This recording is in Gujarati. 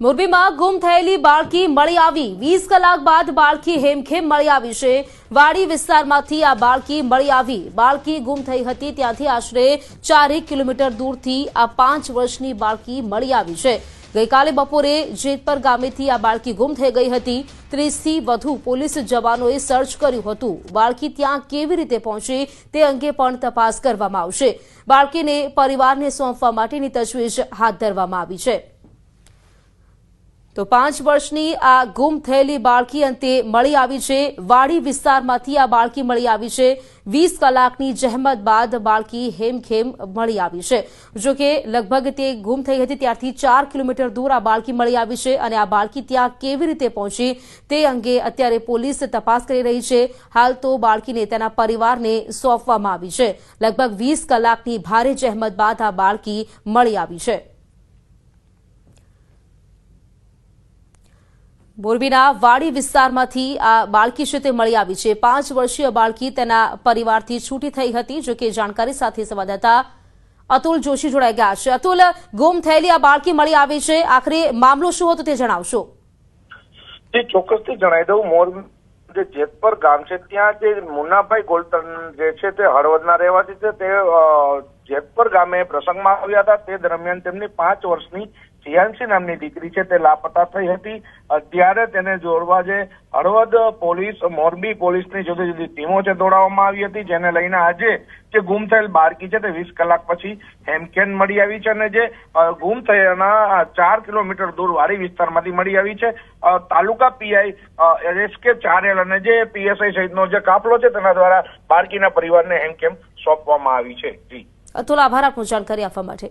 મોરબીમાં ગુમ થયેલી બાળકી મળી આવી. વીસ કલાક બાદ બાળકી હેમખેમ મળી આવી છે. વાડી વિસ્તારમાંથી આ બાળકી મળી આવી. બાળકી ગુમ થઈ હતી. ત્યાંથી આશરે ચારેક કિલોમીટર દૂરથી આ પાંચ વર્ષની બાળકી મળી આવી છે. ગઈકાલે બપોરે જેતપર ગામેથી આ બાળકી ગુમ થઈ ગઈ હતી. ત્રીસથી વધુ પોલીસ જવાનોએ સર્ચ કર્યું હતું. બાળકી ત્યાં કેવી રીતે પહોંચી તે અંગે પણ તપાસ કરવામાં આવશે. બાળકીને પરિવારને સોંપવા માટેની તજવીજ હાથ ધરવામાં આવી છે. તો પાંચ વર્ષની આ ગુમ થયેલી બાળકી અંતે મળી આવી છે. વાડી વિસ્તારમાંથી આ બાળકી મળી આવી છે. વીસ કલાકની જહેમત બાદ બાળકી હેમખેમ મળી આવી છે. જો કે લગભગ તે ગુમ થઈ હતી ત્યારથી ચાર કિલોમીટર દૂર આ બાળકી મળી આવી છે અને આ બાળકી ત્યાં કેવી રીતે પહોંચી તે અંગે અત્યારે પોલીસ તપાસ કરી રહી છે. હાલ તો બાળકીને તેના પરિવારને સોંપવામાં આવી છે. લગભગ વીસ કલાકની ભારે જહેમત બાદ આ બાળકી મળી આવી છે. મોરબીના વાડી વિસ્તારમાંથી આ બાળકી છે તે મળી આવી છે. પાંચ વર્ષીય બાળકી તેના પરિવારથી છૂટી થઈ હતી, જો કે જાણકારી સાથે સંવાદદાતા અતુલ જોશી જોડાઈ ગયા છે. અતુલ, ગુમ થયેલી આ બાળકી મળી આવી છે. આખરે મામલો શું હતો તે જણાવશો. તે ચોક્કસથી જણાવી દઉં. મોરબી જે જેતપર ગામ છે, ત્યાં જે મુન્નાભાઈ ગોલતન જે છે તે હળવદના રહેવાસી છે. તે જેતપર ગામે પ્રસંગમાં આવ્યા હતા, તે દરમિયાન તેમની પાંચ વર્ષની જીયાંશી નામની દીકરી છે, તે લાપતા થઈ હતી. અત્યારે તેને જોડવા જે હળવદ પોલીસ, મોરબી પોલીસની જુદી જુદી ટીમો છે, દોડાવવામાં આવી હતી, જેને લઈને આજે જે ગુમ થયેલ બાળકી છે, તે વીસ કલાક પછી હેમખેન મળી આવી છે અને જે ગુમ થયાના ચાર કિલોમીટર દૂર વાડી વિસ્તારમાંથી મળી આવી છે. તાલુકા પીઆઈ એસ કે ચારેલ અને જે પીએસઆઈ સહિતનો જે કાફલો છે, તેના દ્વારા બાળકીના પરિવારને હેમખેમ સોંપવામાં આવી છે. જી. અતુલ આભાર આપનું જાણકારી આપવા માટે.